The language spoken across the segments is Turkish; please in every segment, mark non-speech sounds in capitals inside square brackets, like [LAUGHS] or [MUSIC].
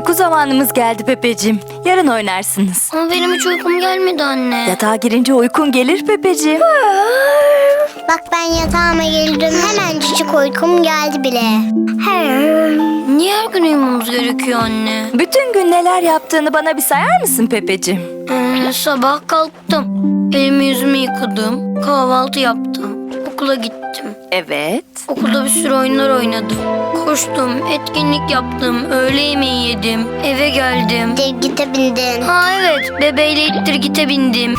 Uyku zamanımız geldi Pepeciğim. Yarın oynarsınız. Ama benim hiç uykum gelmedi anne. Yatağa girince uykun gelir Pepeciğim. Bak ben yatağıma girdim hemen çocuk uykum geldi bile. Niye her gün uyumamız gerekiyor anne? Bütün gün neler yaptığını bana bir sayar mısın Pepeciğim? Ee, sabah kalktım. Elimi yüzümü yıkadım. Kahvaltı yaptım. Okula gittim. Evet. Okulda bir sürü oyunlar oynadım. Koştum, etkinlik yaptım, öğle yemeği yedim, eve geldim. Dirgite bindin. Ha evet, bebeğiyle ittirgite bindim.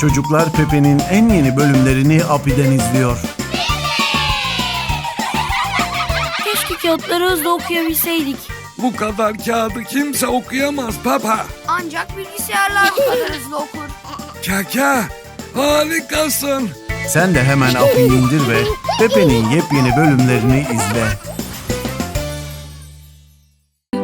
Çocuklar Pepe'nin en yeni bölümlerini Api'den izliyor. Keşke kağıtları hızlı okuyabilseydik. Bu kadar kağıdı kimse okuyamaz papa. Ancak bilgisayarlar bu kadar hızlı okur. Kaka harikasın. Sen de hemen Api'yi indir ve Pepe'nin yepyeni bölümlerini izle.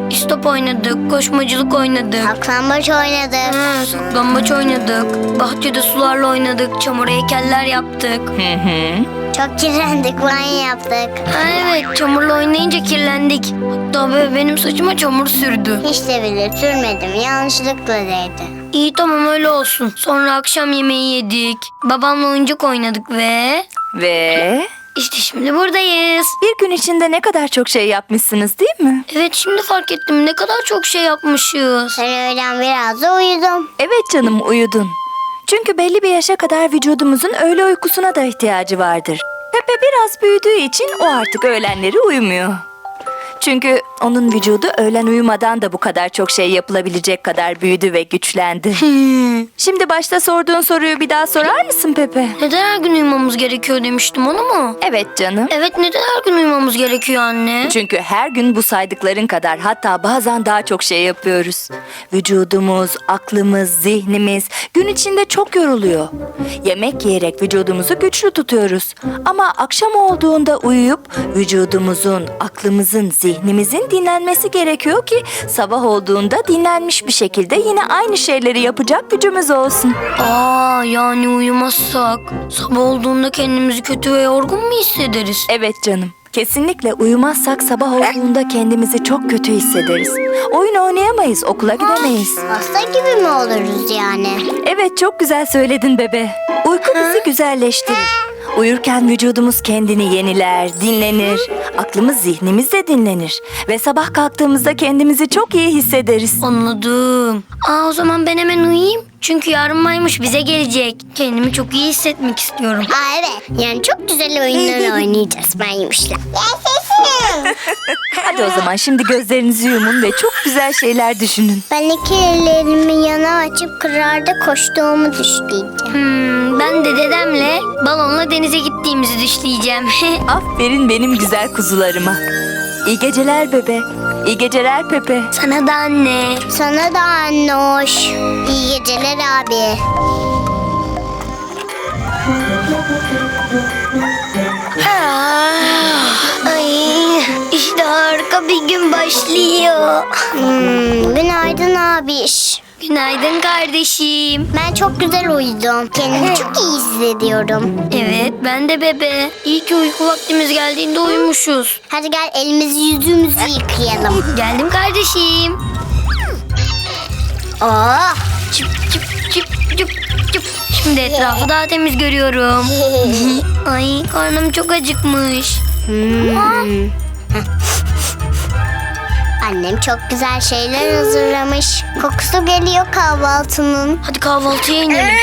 İstop oynadık, koşmacılık oynadık. Saklambaç oynadık. Ha, saklambaç oynadık. Bahçede sularla oynadık. Çamur heykeller yaptık. Hı hı. Çok kirlendik banyo yaptık. Ha evet çamurla oynayınca kirlendik. Hatta be- benim saçıma çamur sürdü. Hiç de bile sürmedim yanlışlıkla değdi. İyi tamam öyle olsun. Sonra akşam yemeği yedik. Babamla oyuncak oynadık ve... Ve işte şimdi buradayız. bir gün içinde ne kadar çok şey yapmışsınız değil mi? Evet şimdi fark ettim ne kadar çok şey yapmışız. Ben öğlen biraz da uyudum. Evet canım uyudun. Çünkü belli bir yaşa kadar vücudumuzun öğle uykusuna da ihtiyacı vardır. Pepe biraz büyüdüğü için o artık öğlenleri uyumuyor. Çünkü onun vücudu öğlen uyumadan da bu kadar çok şey yapılabilecek kadar büyüdü ve güçlendi. Şimdi başta sorduğun soruyu bir daha sorar mısın Pepe? Neden her gün uyumamız gerekiyor demiştim onu mu? Evet canım. Evet neden her gün uyumamız gerekiyor anne? Çünkü her gün bu saydıkların kadar hatta bazen daha çok şey yapıyoruz. Vücudumuz, aklımız, zihnimiz gün içinde çok yoruluyor. Yemek yiyerek vücudumuzu güçlü tutuyoruz. Ama akşam olduğunda uyuyup vücudumuzun, aklımızın, zihnimizin dinlenmesi gerekiyor ki sabah olduğunda dinlenmiş bir şekilde yine aynı şeyleri yapacak gücümüz olsun. Aa yani uyumazsak sabah olduğunda kendimizi kötü ve yorgun mu hissederiz? Evet canım. Kesinlikle uyumazsak sabah olduğunda kendimizi çok kötü hissederiz. Oyun oynayamayız, okula gidemeyiz. Hasta gibi mi oluruz yani? Evet çok güzel söyledin bebe. Uyku bizi güzelleştirir. Uyurken vücudumuz kendini yeniler, dinlenir. Aklımız, zihnimiz de dinlenir. Ve sabah kalktığımızda kendimizi çok iyi hissederiz. Anladım. Aa o zaman ben hemen uyuyayım. Çünkü yarın maymuş bize gelecek. Kendimi çok iyi hissetmek istiyorum. Aa evet. Yani çok güzel oyunlar [LAUGHS] oynayacağız. Yaşasın. [LAUGHS] Hadi o zaman şimdi gözlerinizi yumun ve çok güzel şeyler düşünün. ben iki ellerimi yana açıp kırarda koştuğumu düşleyeceğim. Hmm, ben de dedemle balonla denize gittiğimizi düşleyeceğim. [LAUGHS] Aferin benim güzel kuzularıma. İyi geceler bebe. İyi geceler Pepe. Sana da anne. Sana da anne hoş. İyi geceler abi. Ah, işte harika bir gün başlıyor. Hmm, günaydın abiş. Günaydın kardeşim. Ben çok güzel uyudum. Kendimi çok iyi hissediyorum. Evet ben de bebe. İyi ki uyku vaktimiz geldiğinde uyumuşuz. Hadi gel elimizi yüzümüzü yıkayalım. Geldim kardeşim. Oh. Çıp çıp çıp çıp çıp. Şimdi etrafı daha temiz görüyorum. [LAUGHS] Ay karnım çok acıkmış. Hmm. Annem çok güzel şeyler hazırlamış. Kokusu geliyor kahvaltının. Hadi kahvaltıya inelim.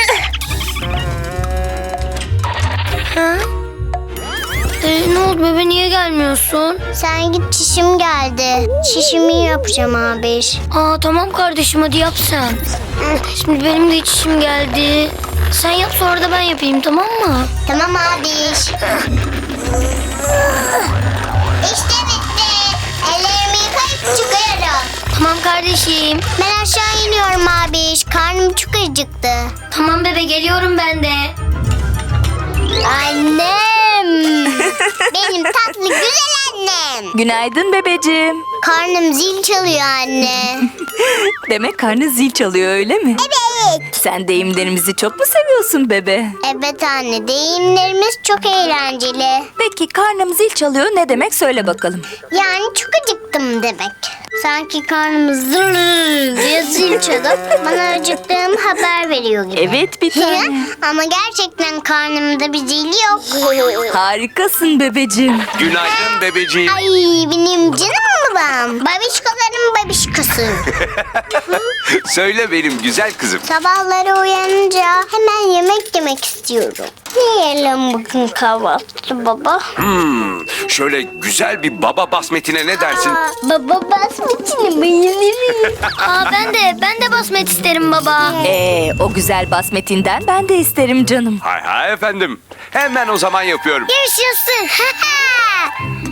ha? Ee, ne oldu bebe niye gelmiyorsun? Sen git çişim geldi. Çişimi yapacağım abi. Aa tamam kardeşim hadi yap sen. Şimdi benim de hiç işim geldi. Sen yap sonra da ben yapayım tamam mı? Tamam abi. İşte bitti. Ellerimi yıkayıp çıkıyorum. Tamam kardeşim. Ben aşağı iniyorum abi. Karnım çok acıktı. Tamam bebe geliyorum ben de. Annem. [LAUGHS] Benim tatlı güzel annem. Günaydın bebeciğim. Karnım zil çalıyor anne. [LAUGHS] Demek karnı zil çalıyor öyle mi? Evet. Sen deyimlerimizi çok mu seviyorsun bebe? Evet anne deyimlerimiz çok eğlenceli. Peki karnım zil çalıyor ne demek söyle bakalım. Yani çok acıktım acıktım demek. Sanki karnımız zır diye zil çalıp bana acıktığım haber veriyor gibi. Evet bir tane. Ama gerçekten karnımda bir zil yok. Harikasın bebeciğim. Günaydın bebeciğim. Ay benim canım babam. Babişkoların babişkosu. [LAUGHS] Söyle benim güzel kızım. Sabahları uyanınca hemen yemek yemek istiyorum. Ne yiyelim bugün kahvaltı baba? Hmm, şöyle güzel bir baba basmetine ne dersin? Aa, baba basmetini bayılırım. Aa ben de ben de basmet isterim baba. Ee, o güzel basmetinden ben de isterim canım. Hay hay efendim. Hemen o zaman yapıyorum. Yaşasın. [LAUGHS]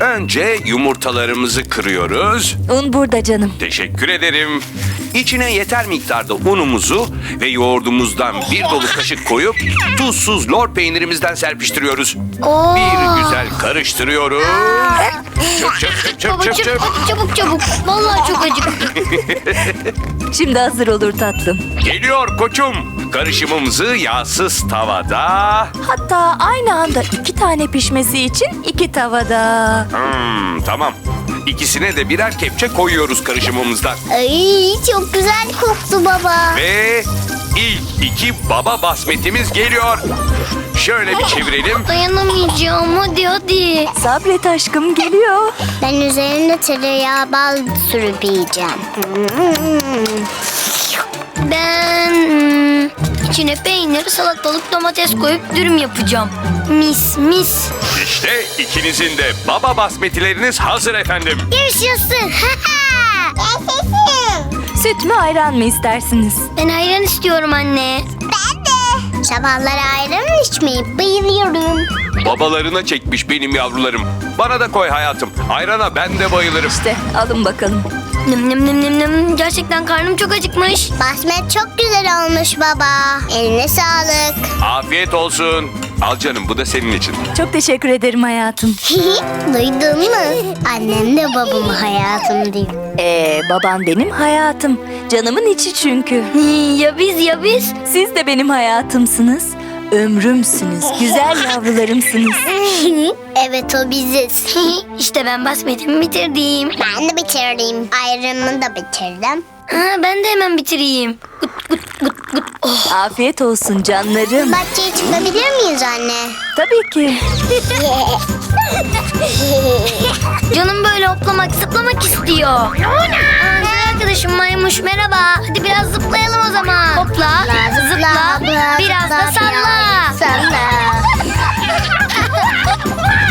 Önce yumurtalarımızı kırıyoruz. Un burada canım. Teşekkür ederim. İçine yeter miktarda unumuzu ve yoğurdumuzdan bir dolu kaşık koyup tuzsuz lor peynirimizden serpiştiriyoruz. Oo. Bir güzel karıştırıyoruz. Çöp çöp çöp çöp Baba çöp çöp. çabuk çabuk çabuk. Vallahi çok acıktım. [LAUGHS] Şimdi hazır olur tatlım. Geliyor koçum. Karışımımızı yağsız tavada. Hatta aynı anda iki tane pişmesi için iki tavada. Hmm, tamam. İkisine de birer kepçe koyuyoruz karışımımızdan. Ay çok güzel koktu baba. Ve ilk iki baba basmetimiz geliyor. Şöyle bir çevirelim. [LAUGHS] Dayanamayacağım hadi hadi. Sabret aşkım geliyor. Ben üzerine tereyağı bal sürüp yiyeceğim. Ben hmm, içine peynir, salatalık, domates koyup dürüm yapacağım. Mis mis. İşte ikinizin de baba basmetileriniz hazır efendim. Yaşasın. [LAUGHS] Yaşasın. Süt mü ayran mı istersiniz? Ben ayran istiyorum anne. Ben de. Sabahları ayran içmeyi bayılıyorum. Babalarına çekmiş benim yavrularım. Bana da koy hayatım. Ayrana ben de bayılırım. İşte alın bakalım. Nım nım nım nım nım. Gerçekten karnım çok acıkmış. Basmet çok güzel olmuş baba. Eline sağlık. Afiyet olsun. Al canım bu da senin için. Çok teşekkür ederim hayatım. [LAUGHS] Duydun mu? Annem de babamı hayatım diyor. Ee, babam benim hayatım. Canımın içi çünkü. [LAUGHS] ya biz ya biz. Siz de benim hayatımsınız. Ömrümsünüz. Güzel yavrularımsınız. [LAUGHS] evet o biziz. [LAUGHS] işte ben basmetimi bitirdim. ben de bitirdim. Ayranımı da bitirdim. Ha, ben de hemen bitireyim. Gut gut gut gut. Oh. Afiyet olsun canlarım. Bahçeye çıkabilir miyiz anne? Tabii ki. [LAUGHS] Canım böyle hoplamak zıplamak istiyor. Güzel arkadaşım maymuş merhaba. Hadi biraz zıplayalım o zaman. Hopla, zıpla, biraz da salla. Salla. [LAUGHS] [LAUGHS]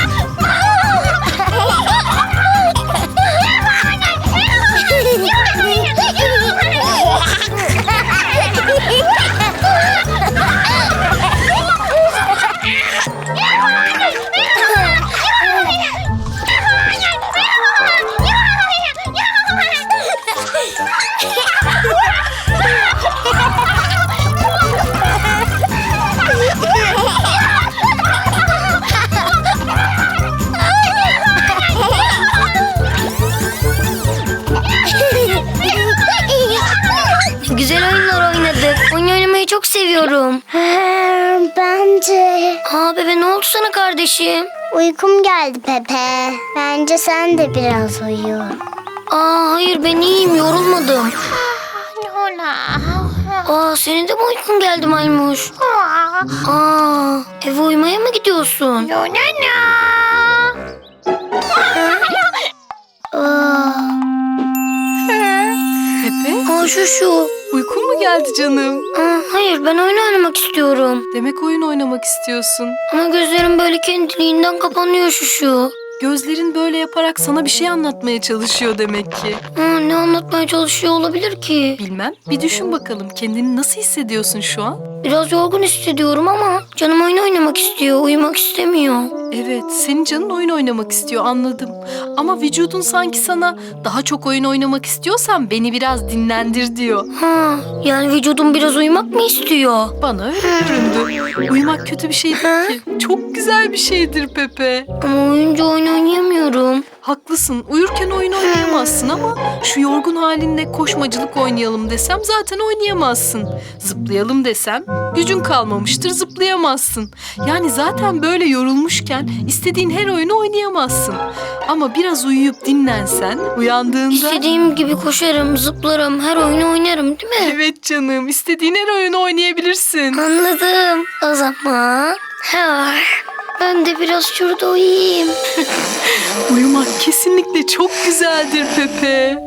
Güzel oyunlar oynadık. Oyun oynamayı çok seviyorum. Bence Aa bebe ne oldu sana kardeşim? uykum geldi Pepe. Bence sen de biraz uyu. Aa hayır ben iyiyim yorulmadım. Aa senin de mi uykun geldi maymuş? Aa eve uyumaya mı gidiyorsun? Aa, Pepe, aa şu şu. Uykun mu geldi canım? Aa, hayır ben oyun oynamak istiyorum. Demek oyun oynamak istiyorsun. Ama gözlerim böyle kendiliğinden kapanıyor şu şu. Gözlerin böyle yaparak sana bir şey anlatmaya çalışıyor demek ki. Aa, ne anlatmaya çalışıyor olabilir ki? Bilmem, bir düşün bakalım. Kendini nasıl hissediyorsun şu an? Biraz yorgun hissediyorum ama canım oyun oynamak istiyor, uyumak istemiyor. Evet, senin canın oyun oynamak istiyor anladım. Ama vücudun sanki sana daha çok oyun oynamak istiyorsan beni biraz dinlendir diyor. Ha, yani vücudum biraz uyumak mı istiyor? Bana öyle göründü. Uyumak kötü bir şey değil ki. Çok güzel bir şeydir Pepe. Ama oyunca oyun oynayamıyorum. Haklısın. Uyurken oyun oynayamazsın ama şu yorgun halinle koşmacılık oynayalım desem zaten oynayamazsın. Zıplayalım desem gücün kalmamıştır zıplayamazsın. Yani zaten böyle yorulmuşken istediğin her oyunu oynayamazsın. Ama biraz uyuyup dinlensen uyandığında... İstediğim gibi koşarım, zıplarım, her oyunu oynarım değil mi? Evet canım istediğin her oyunu oynayabilirsin. Anladım. O zaman ha, ben de biraz şurada uyuyayım. [LAUGHS] Uyumak kesinlikle çok güzeldir Pepe.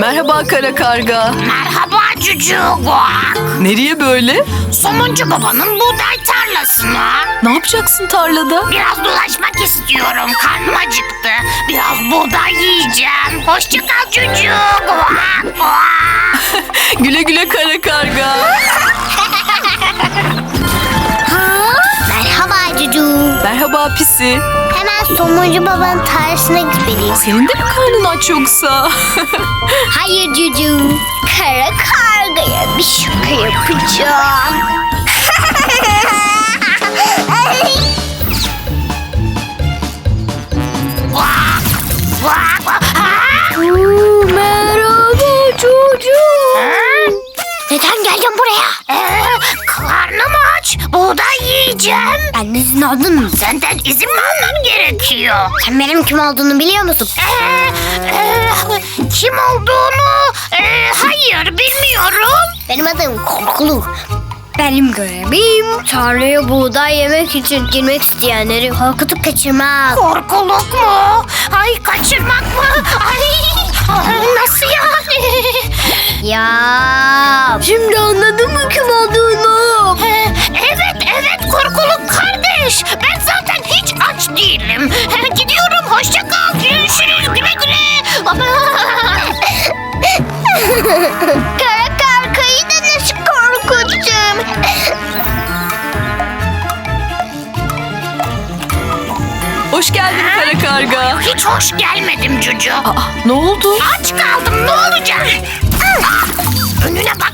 Merhaba kara karga. Merhaba çocuk. Nereye böyle? Somuncu babanın buğday tarlasına. Ne yapacaksın tarlada? Biraz dolaşmak istiyorum. Karnım acıktı. Biraz buğday yiyeceğim. Hoşça kal çocuk. [LAUGHS] Güle güle kara karga. [LAUGHS] Merhaba Cucu. Merhaba pisi. Hemen somuncu babanın tarlasına gitmeliyim. Senin de mi karnın aç yoksa? [LAUGHS] Hayır Cucu. Kara kargaya bir şaka yapacağım. Ha? Merhaba çocuk. Neden geldin buraya? Buğday yiyeceğim. Ben izin aldın mı? Senden izin mi almam gerekiyor? Sen benim kim olduğunu biliyor musun? Ee, e, kim olduğunu e, hayır bilmiyorum. Benim adım Korkulu. Benim görevim tarlaya buğday yemek için girmek isteyenleri Korkutup kaçırmak. Korkuluk mu? Ay kaçırmak mı? Ay, ay, nasıl yani? Ya Şimdi anladın mı kim olduğunu? Ee, evet evet korkuluk kardeş. Ben zaten hiç aç değilim. Gidiyorum hoşça kal. Görüşürüz güle güle. [LAUGHS] Kara kargayı da nasıl korkuttum? Hoş geldin kara karga. Hiç hoş gelmedim Cucu. Aa, ne oldu? Aç kaldım ne olacak? Ah, Önüne Pan.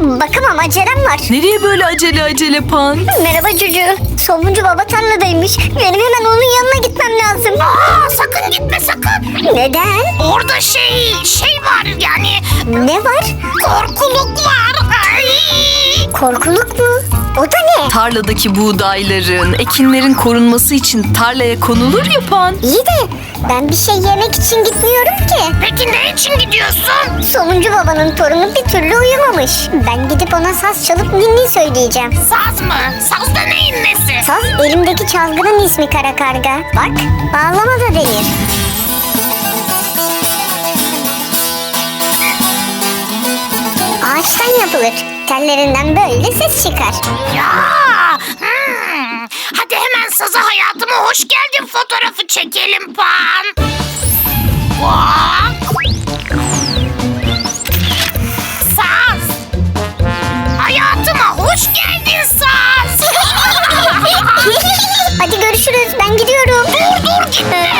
Bakamam acelem var. Nereye böyle acele acele pan? Merhaba Cucu. Somuncu baba tarladaymış. Benim hemen onun yanına gitmem lazım. Aa, sakın gitme sakın. Neden? Orada şey şey var yani Ne var? korkuluk var. Ay. Korkuluk mu? O da ne? Tarladaki buğdayların, ekinlerin korunması için tarlaya konulur ya pan. İyi de ben bir şey yemek için gitmiyorum ki. Peki ne için gidiyorsun? Somuncu babanın torunu bir türlü uyumamış. Ben gidip ona saz çalıp ninni söyleyeceğim. Saz mı? Saz da neyin nesi? Saz elimdeki çalgının ismi kara karga. Bak bağlama da denir. Ağaçtan yapılır. Tellerinden böyle ses çıkar. Ya. hmm. Hadi hemen saza hayatıma hoş geldin fotoğrafı çekelim Pan. Bak. Saz. Hayatıma hoş geldin Saz. [LAUGHS] Hadi görüşürüz ben gidiyorum. dur dur gitme.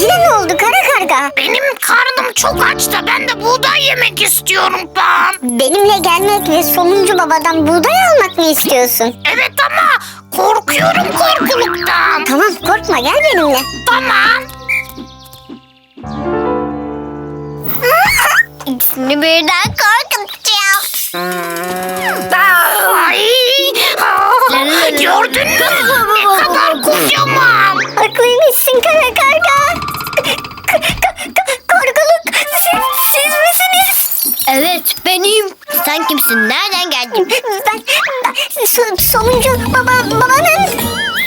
Yine ne oldu kara karga? Benim karnım çok aç da ben de buğday yemek istiyorum Pan. Benimle gelmek ve sonuncu babadan buğday almak mı istiyorsun? Evet ama korkuyorum korkuluktan. Tamam korkma gel benimle. Tamam. İkisini birden korkutacağım. Ay, gördün mü? Ne kadar kocaman. Haklıymışsın kara karga. Siz, misiniz? Evet benim. Sen kimsin? Nereden geldin? Ben, ben so- sonuncu baba, babanın.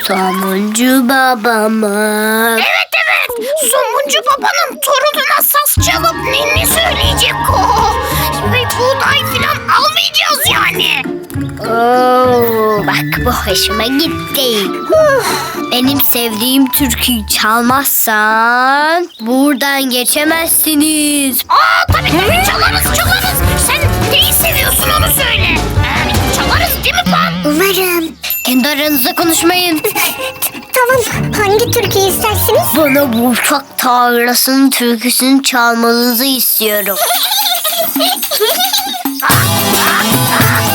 Somuncu babamı. Evet evet. Somuncu babanın torununa saz çalıp ninni söyleyecek o. Ve buğday falan almayacağız yani. Oo, bak bu hoşuma gitti. Benim sevdiğim türküyü çalmazsan buradan geçemezsiniz. Aa tabii tabii çalarız çalarız. Sen neyi seviyorsun onu söyle. Ee, çalarız değil mi Pan? Umarım. Kendi aranızda konuşmayın. [LAUGHS] Tamam hangi türküyü istersiniz? Bana bu uşak tarlasının türküsünü çalmanızı istiyorum. Sabahtan [LAUGHS]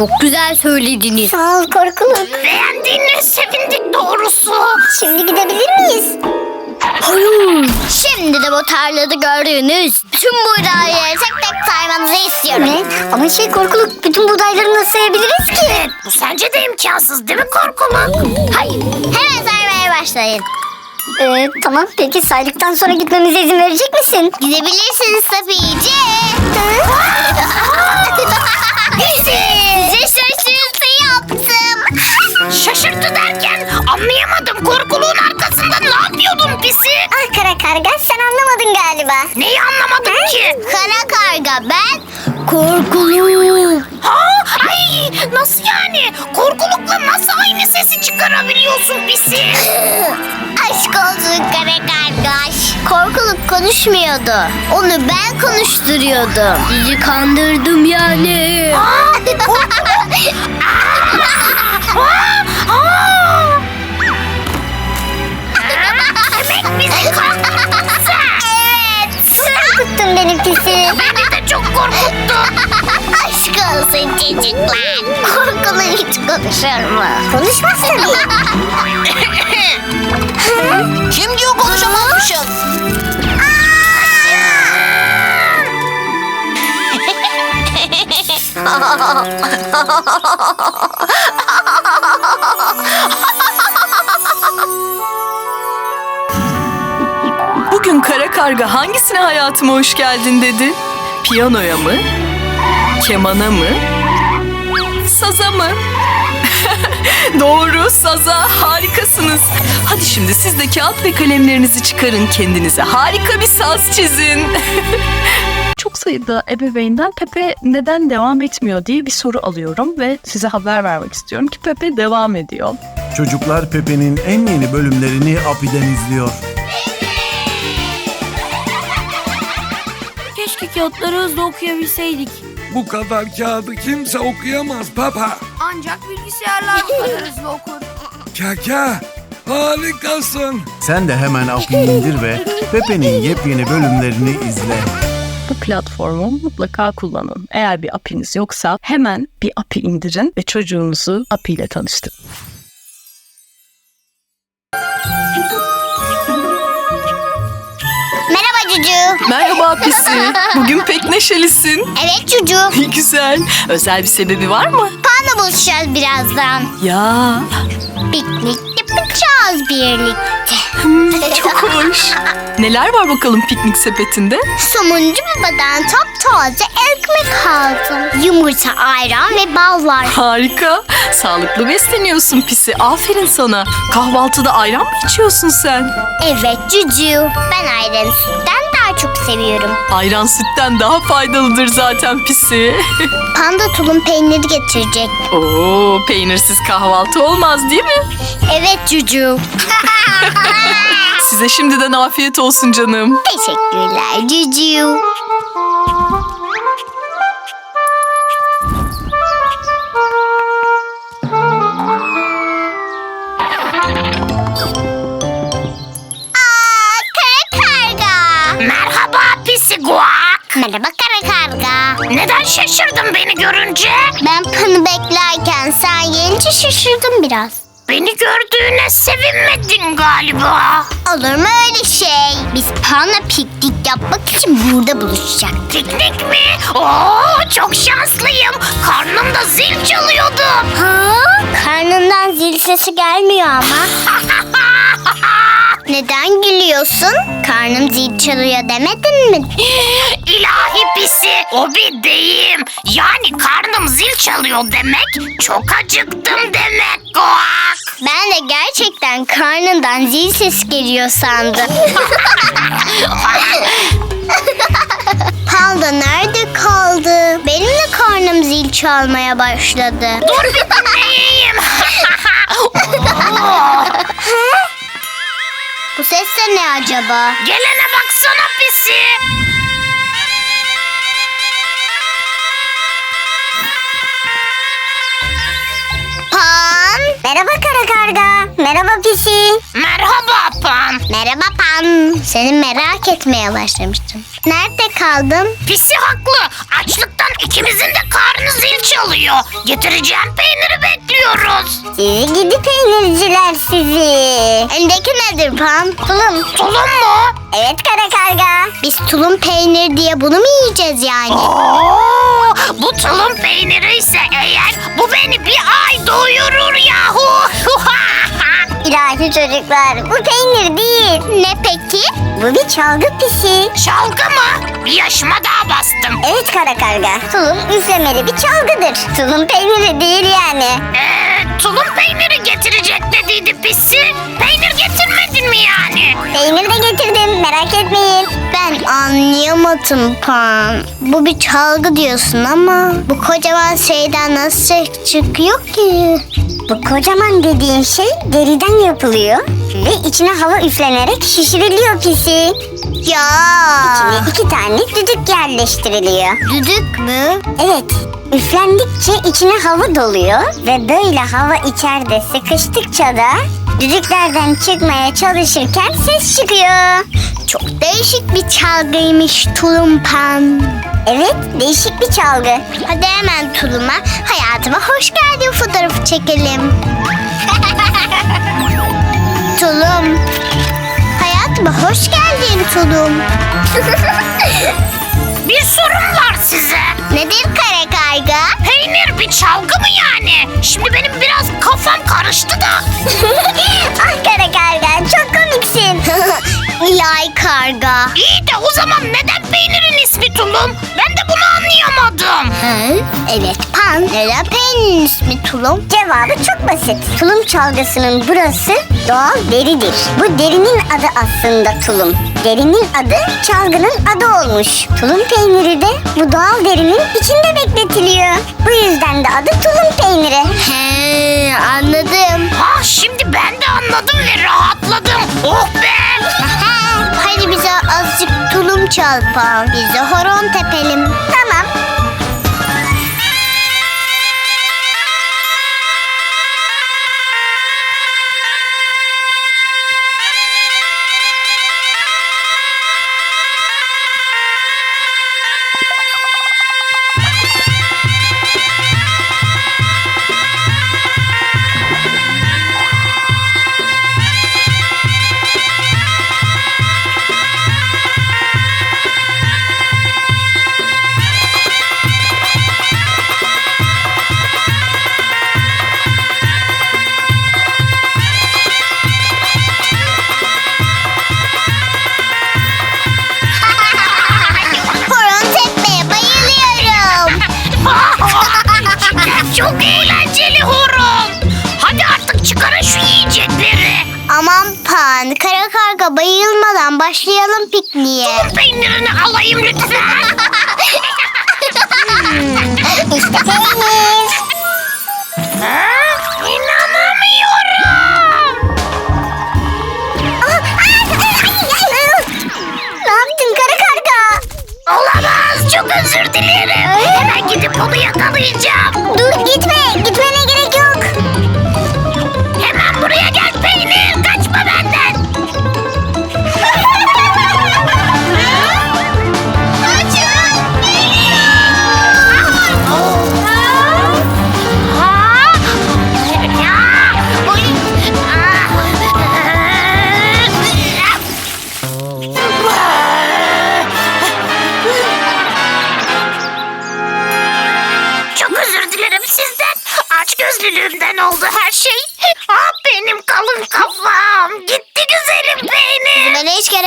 Çok güzel söylediniz. Sağ ol korkuluk. Beğendiğine sevindik doğrusu. Şimdi gidebilir miyiz? Hayır. Şimdi de bu tarlada gördüğünüz bütün buğdayları tek tek saymanızı istiyorum. Ne? Ama şey korkuluk bütün buğdayları nasıl sayabiliriz ki? Bu sence de imkansız değil mi korkuluk? Hayır. Hemen saymaya başlayın. Ee, tamam peki saydıktan sonra gitmemize izin verecek misin? Gidebilirsiniz Safiye. [LAUGHS] Size şaşırtı yaptım. Şaşırttı derken anlayamadım. Korkuluğun arkasında ne yapıyordun pisi? Ah kara karga sen anlamadın galiba. Neyi anlamadım ki? Kara karga ben Korkuluk. Ha? Ay nasıl yani? Korkulukla nasıl aynı sesi çıkarabiliyorsun pisi? [LAUGHS] Aşk olsun kara kargaş. Korkuluk konuşmuyordu. Onu ben konuşturuyordum. Sizi kandırdım yani. [LAUGHS] Demek [LAUGHS] Olsun çocuklar. Korkuluk hiç konuşur mu? Konuşmaz tabii. [LAUGHS] Kim diyor konuşamazmışım? Bugün kara karga hangisine hayatıma hoş geldin dedi? Piyanoya mı? Kemana mı? Saza mı? [LAUGHS] Doğru, saza harikasınız. Hadi şimdi siz de kağıt ve kalemlerinizi çıkarın kendinize. Harika bir saz çizin. [LAUGHS] Çok sayıda ebeveynden Pepe neden devam etmiyor diye bir soru alıyorum ve size haber vermek istiyorum ki Pepe devam ediyor. Çocuklar Pepe'nin en yeni bölümlerini Api'den izliyor. Keşke kağıtları hızlı okuyabilseydik. Bu kadar kağıdı kimse okuyamaz papa. Ancak bilgisayarlar bu kadar hızlı okur. Kaka harikasın. Sen de hemen Api'yi indir ve Pepe'nin yepyeni bölümlerini izle. Bu platformu mutlaka kullanın. Eğer bir apiniz yoksa hemen bir api indirin ve çocuğunuzu api ile tanıştırın. Merhaba Pisi. Bugün pek neşelisin. Evet Cucu. Ne güzel. Özel bir sebebi var mı? Panda buluşacağız birazdan. Ya Piknik yapacağız birlikte. çok hoş. Neler var bakalım piknik sepetinde? Somuncu babadan taptaze ekmek aldım. Yumurta, ayran ve bal var. Harika. Sağlıklı besleniyorsun Pisi. Aferin sana. Kahvaltıda ayran mı içiyorsun sen? Evet Cucu. Ben ayranı sütten seviyorum. Ayran sütten daha faydalıdır zaten Pisi. [LAUGHS] Panda tulum peyniri getirecek. Oo, peynirsiz kahvaltı olmaz değil mi? Evet Cucu. [LAUGHS] Size şimdiden afiyet olsun canım. Teşekkürler Cucu. Guak. Merhaba kara karga. Neden şaşırdın beni görünce? Ben panı beklerken sen gelince şaşırdım biraz. Beni gördüğüne sevinmedin galiba. Olur mu öyle şey? Biz panla piknik yapmak için burada buluşacak. Piknik mi? Oo çok şanslıyım. Karnımda zil çalıyordu. Ha? Karnından zil sesi gelmiyor ama. [LAUGHS] Neden gülüyorsun? Karnım zil çalıyor demedin mi? [GASPS] İlahi pisi o bir deyim. Yani karnım zil çalıyor demek çok acıktım demek Guak. Ben de gerçekten karnından zil ses geliyor sandım. [LAUGHS] Panda nerede kaldı? Benim de karnım zil çalmaya başladı. Dur bir dinleyeyim. [LAUGHS] [LAUGHS] Bu ses de ne acaba? Gelene baksana pisi. Pan. Merhaba kara karga. Merhaba pisi. Merhaba Pan. Merhaba Pan. Seni merak etmeye başlamıştım. Nerede kaldın? Pisi haklı. Açlıktan ikimizin de karnı zil çalıyor. Getireceğim peyniri bekliyoruz. Sizi gidi peynirciler sizi. Elindeki nedir Pan? Tulum. Tulum mu? Evet kara karga. Biz tulum peynir diye bunu mu yiyeceğiz yani? Oo, bu tulum peyniri ise eğer bu beni bir ay doyurur yahu. [LAUGHS] İlahi çocuklar bu peynir değil. Ne peki? Bu bir çalgı pisi. Çalgı mı? Bir yaşıma daha bastım. Evet kara karga. Tulum üflemeli bir çalgıdır. Tulum peyniri değil yani. Ee, tulum peyniri getirecek dediydi pisi. Peynir getirmedin mi yani? Peynir de getirdim merak etmeyin. Ben anlayamadım Pan. Bu bir çalgı diyorsun ama bu kocaman şeyden nasıl ses çıkıyor ki? Bu kocaman dediğin şey deriden yapılıyor ve içine hava üflenerek şişiriliyor pisi. Ya. İçine iki tane düdük yerleştiriliyor. Düdük mü? Evet. Üflendikçe içine hava doluyor ve böyle hava içeride sıkıştıkça da düdüklerden çıkmaya çalışırken ses çıkıyor. Çok değişik bir çalgıymış tulumpan. Evet, değişik bir çalgı. Hadi hemen tuluma, hayatıma hoş geldin fotoğrafı çekelim. [LAUGHS] tulum. Hayatıma hoş geldin tulum. [LAUGHS] Bir sorum var size. Nedir kara karga? Peynir bir çalgı mı yani? Şimdi benim biraz kafam karıştı da. [LAUGHS] ah kara karga, çok komiksin. [LAUGHS] İlahi karga. İyi de o zaman neden peynirin ismi tulum? Ben de bunu anlayamadım. Evet pan. Neden peynirin ismi tulum? Cevabı çok basit. Tulum çalgısının burası doğal deridir. Bu derinin adı aslında tulum. Derinin adı çalgının adı olmuş. Tulum peyniri de bu doğal derinin içinde bekletiliyor. Bu yüzden de adı tulum peyniri. He anladım. Ha şimdi ben de anladım ve rahatladım. Oh be! Hadi bize azıcık tulum çal pan. Biz de horon tepelim. Tamam. Başlayalım pikniğe. Tulum peynirini alayım lütfen. İşte peynir. Ha? İnanamıyorum. ne yaptın kara karga? Olamaz. Çok özür dilerim. Hemen gidip onu yakalayacağım. Dur gitme, gitmene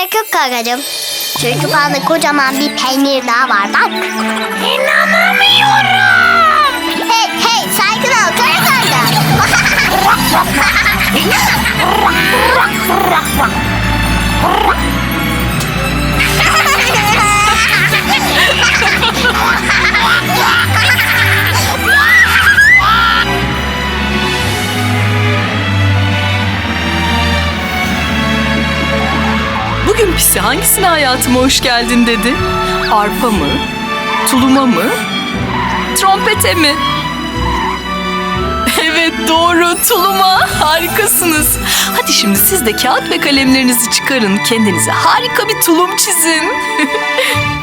gerek yok kankacığım. Çünkü bana kocaman bir peynir daha var bak. İnanamıyorum. Hey hey sakin ol kara Bugün pisi hangisine hayatıma hoş geldin dedi? Arpa mı? Tuluma mı? Trompete mi? [LAUGHS] Evet doğru tuluma harikasınız. Hadi şimdi siz de kağıt ve kalemlerinizi çıkarın. Kendinize harika bir tulum çizin. [LAUGHS]